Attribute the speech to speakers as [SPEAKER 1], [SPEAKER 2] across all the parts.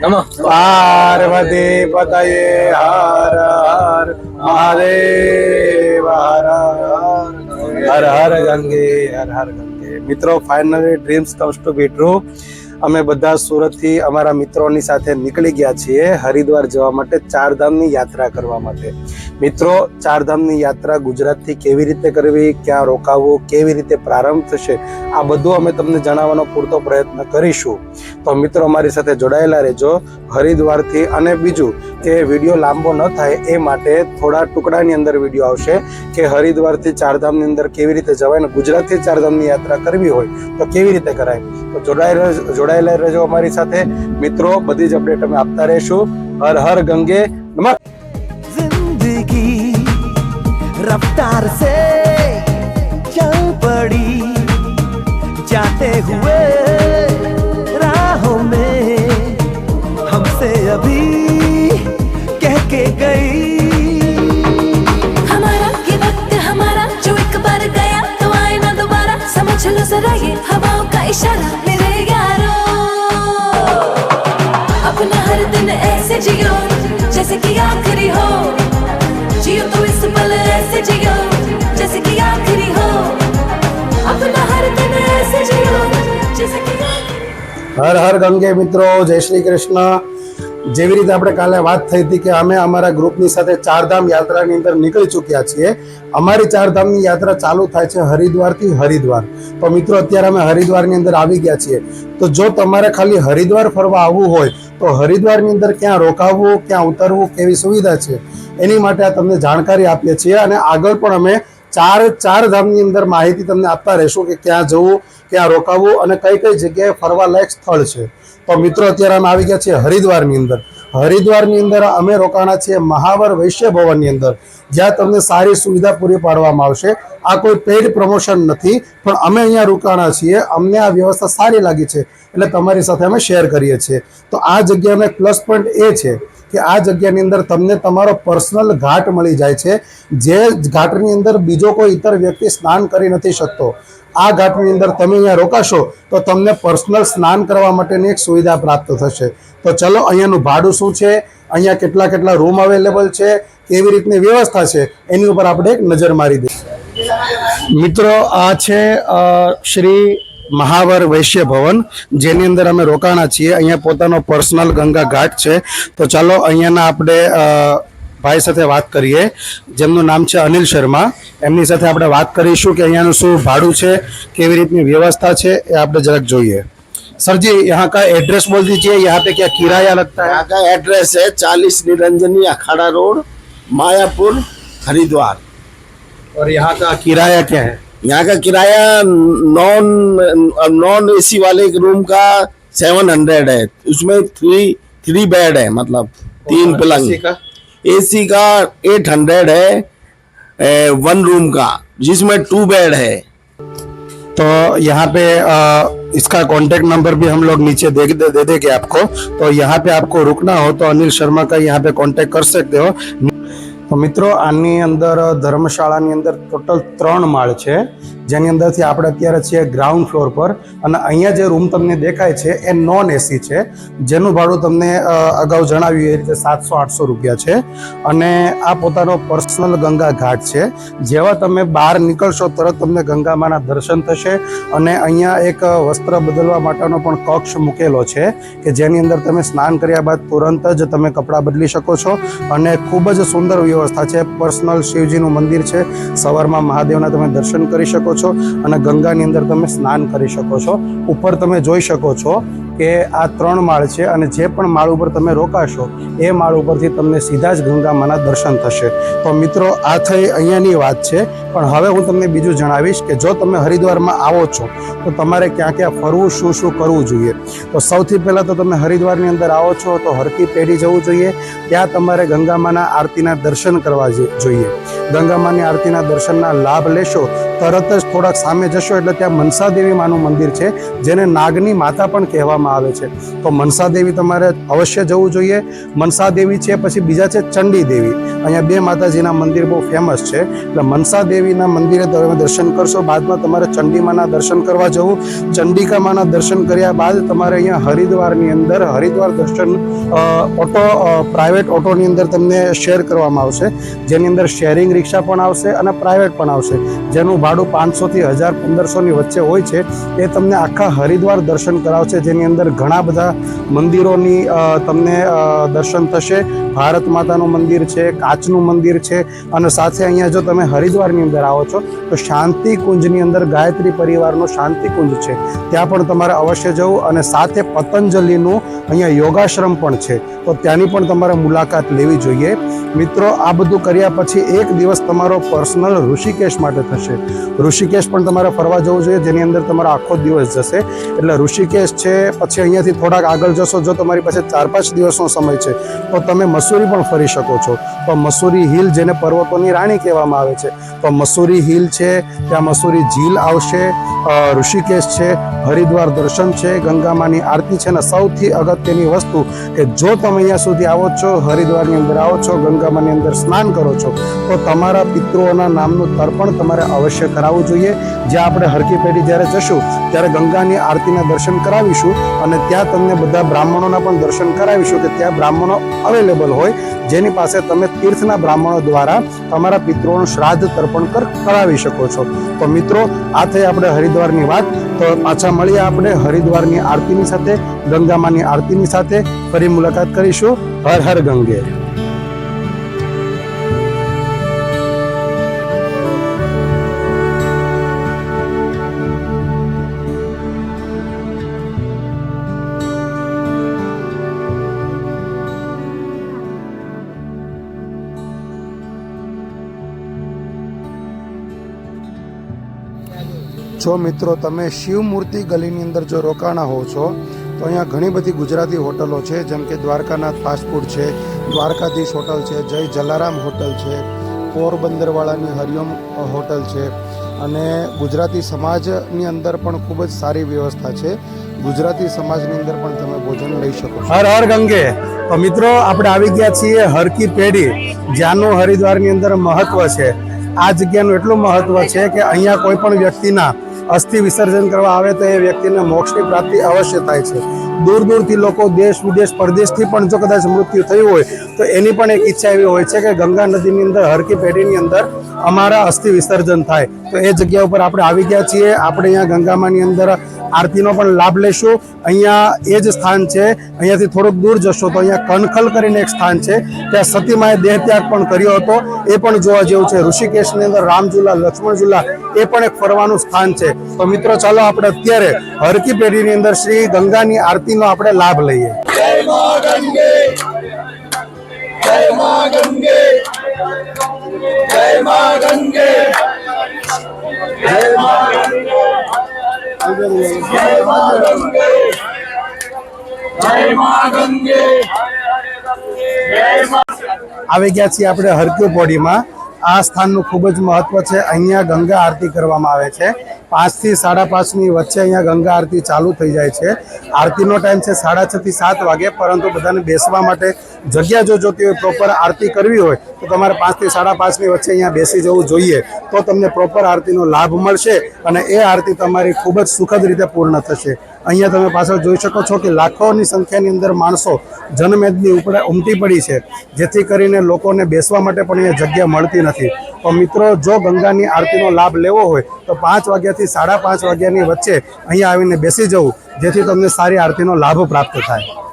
[SPEAKER 1] પાર્વતી પતયે હર હર મહાદેવ, હર હર. હર હર ગંગે, હર હર ગંગે. મિત્રો finally dreams comes to be true અમે બધા સુરતથી અમારા મિત્રોની સાથે નીકળી ગયા છીએ હરિદ્વાર જવા માટે ચારધામની યાત્રા કરવા માટે. મિત્રો, ચારધામની યાત્રા ગુજરાતથી કેવી રીતે કરવી, ક્યાં રોકાવવું, કેવી રીતે પ્રારંભ થશે, આ બધું અમે તમને જણાવવાનો પૂરતો પ્રયત્ન કરીશું. તો મિત્રો, અમારી સાથે જોડાયેલા રહેજો હરિદ્વારથી અને બીજું કે વીડિયો લાંબો ન થાય, એ માટે થોડા ટુકડાની અંદર વીડિયો આવશે કે હરિદ્વારથી ચારધામની અંદર કેવી રીતે જવાય અને ગુજરાતથી ચારધામની યાત્રા કરવી હોય તો કેવી રીતે કરાય. તો જોડાયેલા જોડાયેલા રહેજો અમારી સાથે. મિત્રો, બધી જ અપડેટ અમે આપતા રહીશું. હર હર ગંગે.
[SPEAKER 2] નમસ્કાર. રફ્તાર સે ચલ પડી, જાતે હુએ अपना जैसे आखिरी हो। हर हर हर गंगे मित्रों जय
[SPEAKER 1] श्री कृष्णा। જેવી રીતે આપણે કાલે વાત થઈ હતી કે અમે અમારા ગ્રુપની સાથે ચારધામ યાત્રાની અંદર નીકળી ચૂક્યા છીએ. અમારી ચારધામની યાત્રા ચાલુ થાય છે હરિદ્વારથી હરિદ્વાર. તો મિત્રો, અત્યારે અમે હરિદ્વારની અંદર આવી ગયા છીએ. તો જો તમારે ખાલી હરિદ્વાર ફરવા આવવું હોય, તો હરિદ્વારની અંદર ક્યાં રોકાવવું, ક્યાં ઉતરવું, કેવી સુવિધા છે, એની માટે આ તમને જાણકારી આપીએ છીએ. અને આગળ પણ અમે ચાર ચાર ધામની અંદર માહિતી તમને આપતા રહેશું કે ક્યાં જવું, ક્યાં રોકાવું અને કઈ કઈ જગ્યાએ ફરવા લાયક સ્થળ છે. તો મિત્રો અત્યારે અમે આવી ગયા છીએ હરિદ્વારની અંદર. હરિદ્વારની અંદર અમે રોકાણા છીએ મહાવર વૈશ્ય ભવનની અંદર. જ્યાં તમને સારી સુવિધા પૂરી પાડવામાં આવશે. આ કોઈ પેઇડ પ્રમોશન નથી, પણ અમે અહીંયા રોકાણા છીએ. અમને આ વ્યવસ્થા સારી લાગી છે. એટલે તમારી સાથે અમે શેર કરીએ છીએ. તો આ જગ્યાનો એક પ્લસ પોઈન્ટ એ છે. કે આ જગ્યાની અંદર તમને તમારો પર્સનલ ઘાટ મળી જાય છે. જે ઘાટની અંદર બીજો કોઈ ઇતર વ્યક્તિ સ્નાન કરી નથી શકતો. આ ઘાટની અંદર તમે અહીંયા રોકાશો તો તમને પર્સનલ સ્નાન કરવા માટેની એક સુવિધા પ્રાપ્ત થશે. તો ચલો અહીંયાનું ભાડું શું છે? અહીંયા કેટલા કેટલા રૂમ અવેલેબલ છે? કેવી રીતની વ્યવસ્થા છે? એની ઉપર આપણે એક નજર મારી દઈશું. મિત્રો, આ છે શ્રી મહાવર વૈશ્ય ભવન જેની અંદર અમે રોકાણા છીએ અહીંયા પોતાનો પર્સનલ ગંગા ઘાટ છે તો ચાલો અહીંયાના આપણે અ, ભાઈ સાથે વાત કરીએ જેમનું નામ છે અનિલ શર્મા એમની સાથે આપણે વાત કરીશું કે અહીંયાનું શું ભાડું છે કેવી રીતની વ્યવસ્થા છે એ આપણે જરાક જોઈએ सर जी यहाँ का एड्रेस बोल दीजिए यहाँ पे क्या किराया लगता है
[SPEAKER 3] यहाँ का एड्रेस है चालीस निरंजनी अखाड़ा रोड मायापुर हरिद्वार
[SPEAKER 1] और यहाँ का किराया क्या है
[SPEAKER 3] यहाँ का किराया नॉन नॉन एसी वाले एक रूम का सेवन हंड्रेड है। उसमें थ्री थ्री बेड है मतलब तीन पलंग? एसी का? एट हंड्रेड है ए, वन रूम का जिसमें टू बेड है।
[SPEAKER 1] तो यहाँ पे अ, इसका कांटेक्ट नंबर भी हम लोग नीचे दे दे, दे देंगे आपको। तो यहाँ पे आपको रुकना हो तो अनिल शर्मा का यहाँ पे कांटेक्ट कर सकते हो। તો મિત્રો, આની અંદર ધર્મશાળાની અંદર ટોટલ ત્રણ માળ છે. જેની અંદરથી આપણે અત્યારે છીએ ગ્રાઉન્ડ ફ્લોર પર. અને અહીંયા જે રૂમ તમને દેખાય છે એ નોન એસી છે. જેનું ભાડું તમને અગાઉ જણાવ્યું એ રીતે સાતસો, આઠસો રૂપિયા છે. અને આ પોતાનો પર્સનલ ગંગા ઘાટ છે. જેવા તમે બહાર નીકળશો તરત તમને ગંગામાના દર્શન થશે. અને અહીંયા એક વસ્ત્ર બદલવા માટેનો પણ કક્ષ મૂકેલો છે કે જેની અંદર તમે સ્નાન કર્યા બાદ તુરંત જ તમે કપડાં બદલી શકો છો. અને ખૂબ જ સુંદર વ્યવસ્થા છે. પર્સનલ શિવજીનું મંદિર છે. સવારમાં મહાદેવના તમે દર્શન કરી શકો છો અને ગંગાની અંદર તમે સ્નાન કરી શકો છો. ઉપર તમે જોઈ શકો છો કે આ ત્રણ માળ છે અને જે પણ માળ ઉપર તમે રોકાશો, એ માળ ઉપરથી તમને સીધા જ ગંગામાના દર્શન થશે. તો મિત્રો, આ થઈ અહીંયાની વાત છે. પણ હવે હું તમને બીજું જણાવીશ કે જો તમે હરિદ્વારમાં આવો છો, તો તમારે ક્યાં ક્યાં ફરવું, શું શું કરવું જોઈએ? તો સૌથી પહેલાં તો તમે હરિદ્વારની અંદર આવો છો, તો હરકી પેઢી જવું જોઈએ. ત્યાં તમારે ગંગામાના આરતીના દર્શન કરવા જોઈએ. ગંગામાની આરતીના દર્શનના લાભ લેશો, તરત જ થોડાક સામે જશો, એટલે ત્યાં મનસા માનું મંદિર છે, જેને નાગની માતા પણ કહેવામાં આવે છે. તો મનસા દેવી તમારે અવશ્ય જવું જોઈએ. મનસા દેવી છે, પછી બીજા છે ચંડી દેવી. અહીંયા બે માતાજીના મંદિર બહુ ફેમસ છે. એટલે મનસા દેવી દેવીના મંદિરે તમે દર્શન કરશો. બાદમાં તમારે ચંડીમાના દર્શન કરવા જવું. ચંડિકામાના દર્શન કર્યા બાદ તમારે અહીંયા હરિદ્વારની અંદર, હરિદ્વાર દર્શન ઓટો પ્રાઇવેટ ઓટોની અંદર તમને શેર કરવામાં આવશે. જેની અંદર શેરિંગ રિક્ષા પણ આવશે અને પ્રાઇવેટ પણ આવશે. જેનું ભાડું પાંચસોથી હજાર પંદરસોની વચ્ચે હોય છે, એ તમને આખા હરિદ્વાર દર્શન કરાવશે. જેની અંદર ઘણા બધા મંદિરોની તમને દર્શન થશે. ભારત માતાનું મંદિર છે, કાચનું મંદિર છે. અને સાથે અહીંયા જો તમે હરિદ્વારની અંદર આવો છો, તો શાંતિ કુંજની અંદર ગાયત્રી પરિવારનો શાંતિ કુંજ છે. ત્યાં પણ તમારે અવશ્ય જવું અને સાથે પતંજલિનું અહીંયા યોગાશ્રમ પણ છે. તો ત્યાંની પણ તમારે મુલાકાત લેવી જોઈએ. મિત્રો, આ બધું કર્યા પછી એક દિવસ તમારો પર્સનલ ઋષિકેશ માટે થશે. ઋષિકેશ પણ તમારે ફરવા જવું જોઈએ, જેની અંદર તમારો આખો દિવસ જશે. એટલે ઋષિકેશ છે, પછી અહીંયાથી થોડાક આગળ જશો, જો તમારી પાસે ચાર પાંચ દિવસનો સમય છે, તો તમે મસૂરી પણ ફરી શકો છો. તો મસૂરી હિલ, જેને પર્વતોની રાણી કહેવામાં આવે છે, તો મસૂરી હિલ છે ત્યાં મસૂરી ઝીલ આવશે. ઋષિકેશ છે, હરિદ્વાર દર્શન છે, ગંગામાની આરતી છે અને સૌથી અગત્યની વસ્તુ કે જો તમે અહીંયા સુધી આવો છો, હરિદ્વારની અંદર આવો છો, ગંગામાની અંદર સ્નાન કરો છો, તો તમારા પિતૃઓના નામનું તર્પણ તમારે અવશ્ય કરાવવું જોઈએ. જ્યાં આપણે હરકી પેઢી જ્યારે જશું, ત્યારે ગંગાની આરતીના દર્શન કરાવીશું અને ત્યાં તમને બધા બ્રાહ્મણોના પણ દર્શન કરાવીશું કે ત્યાં બ્રાહ્મણો અવેલેબલ હોય. જેની પાસે તમે તીર્થના બ્રાહ્મણો દ્વારા તમારા પિતૃઓનું શ્રાદ્ધ તર્પણ કર, કરાવી શકો છો. તો મિત્રો, આ થઈ આપણે હરિદ્વારની વાત, તો પાછા મળીએ આપણે હરિદ્વારની આરતીની સાથે, ગંગામાની આરતીની સાથે, ફરી મુલાકાત કરીશું. હર હર ગંગે. જો મિત્રો તમે શિવ મૂર્તિ ગલીની અંદર જો રોકાણા હો છો, તો અહીંયા ઘણી બધી ગુજરાતી હોટલો છે, જેમ કે દ્વારકાનાથ ફાસ્ટફૂડ છે, દ્વારકાધીશ હોટલ છે, જય જલારામ હોટલ છે, પોરબંદરવાળાની હરિઓમ હોટલ છે, અને ગુજરાતી સમાજની અંદર પણ ખૂબ જ સારી વ્યવસ્થા છે. ગુજરાતી સમાજની અંદર પણ તમે ભોજન લઈ શકો હર હર ગંગે. તો મિત્રો, આપણે આવી ગયા છીએ હરકી પેઢી, જ્યાંનું હરિદ્વારની અંદર મહત્વ છે. આ જગ્યાનું એટલું મહત્વ છે કે અહીંયા કોઈ પણ વ્યક્તિના અસ્થિ વિસર્જન કરવા આવે તો એ વ્યક્તિને મોક્ષની પ્રાપ્તિ અવશ્ય થાય છે. દૂર દૂરથી લોકો દેશ વિદેશ પરદેશથી પણ જો કદાચ મૃત્યુ થયું હોય, તો એની પણ એક ઈચ્છા એવી હોય છે કે ગંગા નદીની અંદર, હરકી પેઢીની અંદર અમારા અસ્થિ વિસર્જન થાય. તો એ જગ્યા ઉપર આપણે આવી ગયા છીએ. આપણે અહીંયા ગંગામાની અંદર આરતીનો પણ લાભ લેશું. અહીંયા એ જ સ્થાન છે. અહીંયાથી થોડુંક દૂર જશો તો અહીંયા કનખલ કરીને એક સ્થાન છે. ત્યાં સતીમાએ દેહત્યાગ પણ કર્યો હતો. એ પણ જોવા જેવું છે. ઋષિકેશની અંદર રામઝુલા લક્ષ્મણ ઝુલા એ પણ એક ફરવાનું સ્થાન છે. તો મિત્રો, ચાલો આપણે અત્યારે હરકી પેઢીની અંદર શ્રી ગંગાની આરતીનો આપણે લાભ લઈએ. આવી ગયા છીએ આપણે હરક્યુ પોડીમાં. આ સ્થાનનું ખૂબ જ મહત્વ છે. અહીંયા ગંગા આરતી કરવામાં આવે છે. પાંચથી સાડા પાંચની વચ્ચે અહીંયા ગંગા આરતી ચાલુ થઈ જાય છે. આરતીનો ટાઈમ છે સાડા છથી સાત વાગે, પરંતુ બધાને બેસવા માટે જગ્યા જો જોતી હોય પ્રોપર આરતી કરવી હોય, તો તમારે પાંચથી સાડા પાંચની વચ્ચે અહીંયા બેસી જવું જોઈએ. તો તમને પ્રોપર આરતીનો લાભ મળશે અને એ આરતી તમારી ખૂબ જ સુખદ રીતે પૂર્ણ થશે. અહીંયા તમે પાછળ જોઈ શકો છો કે લાખોની સંખ્યાની અંદર માણસો જનમેદની ઉપર ઉમટી પડી છે, જેથી કરીને લોકોને બેસવા માટે પણ અહીંયા જગ્યા મળતી નથી. તો મિત્રો, જો ગંગાની આરતીનો લાભ લેવો હોય, તો પાંચ વાગ્યાથી સાડા પાંચ વાગ્યાની વચ્ચે અહીંયા આવીને બેસી જવું, જેથી તમને સારી આરતીનો લાભ પ્રાપ્ત થાય.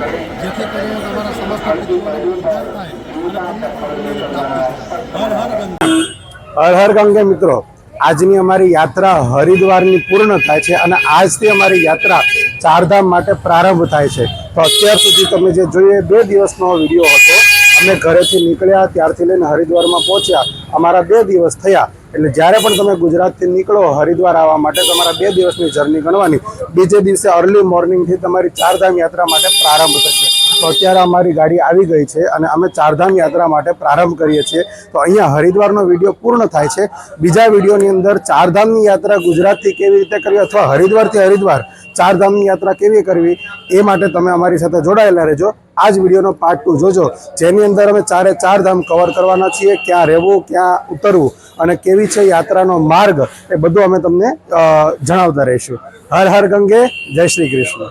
[SPEAKER 1] જેથી કરીને તમારા સમસ્ત હર હર ગંગે. મિત્રો. આજની અમારી યાત્રા હરિદ્વારની પૂર્ણ થાય છે અને આજથી અમારી યાત્રા ચારધામ માટે પ્રારંભ થાય છે. તો અત્યાર સુધી તમે જે જોઈએ બે દિવસનો વીડિયો હતો. અમે ઘરેથી નીકળ્યા, ત્યારથી લઈને હરિદ્વારમાં પહોંચ્યા. અમારા બે દિવસ થયા. એટલે જ્યારે પણ તમે ગુજરાતથી નીકળો હરિદ્વાર આવવા માટે તમારા બે દિવસની જર્ની ગણવાની. બીજે દિવસે અર્લી મોર્નિંગથી તમારી ચારધામ યાત્રા માટે પ્રારંભ થશે. તો અત્યારે અમારી ગાડી આવી ગઈ છે અને અમે ચારધામ યાત્રા માટે પ્રારંભ કરીએ છીએ. તો અહીંયા હરિદ્વારનો વીડિયો પૂર્ણ થાય છે. બીજા વિડીયોની અંદર ચારધામની યાત્રા ગુજરાતથી કેવી રીતે કરવી અથવા હરિદ્વારથી હરિદ્વાર ચારધામની યાત્રા કેવી કરવી એ માટે તમે અમારી સાથે જોડાયેલા રહેજો. આ જ વિડીયોનો પાર્ટ ટુ જોજો. જેની અંદર અમે ચારે ચાર ધામ કવર કરવાના છીએ, ક્યાં રહેવું, ક્યાં ઉતરવું અને કેવી છે યાત્રાનો માર્ગ એ બધું અમે તમને જણાવતા રહીશું. હર હર ગંગે, જય શ્રી કૃષ્ણ.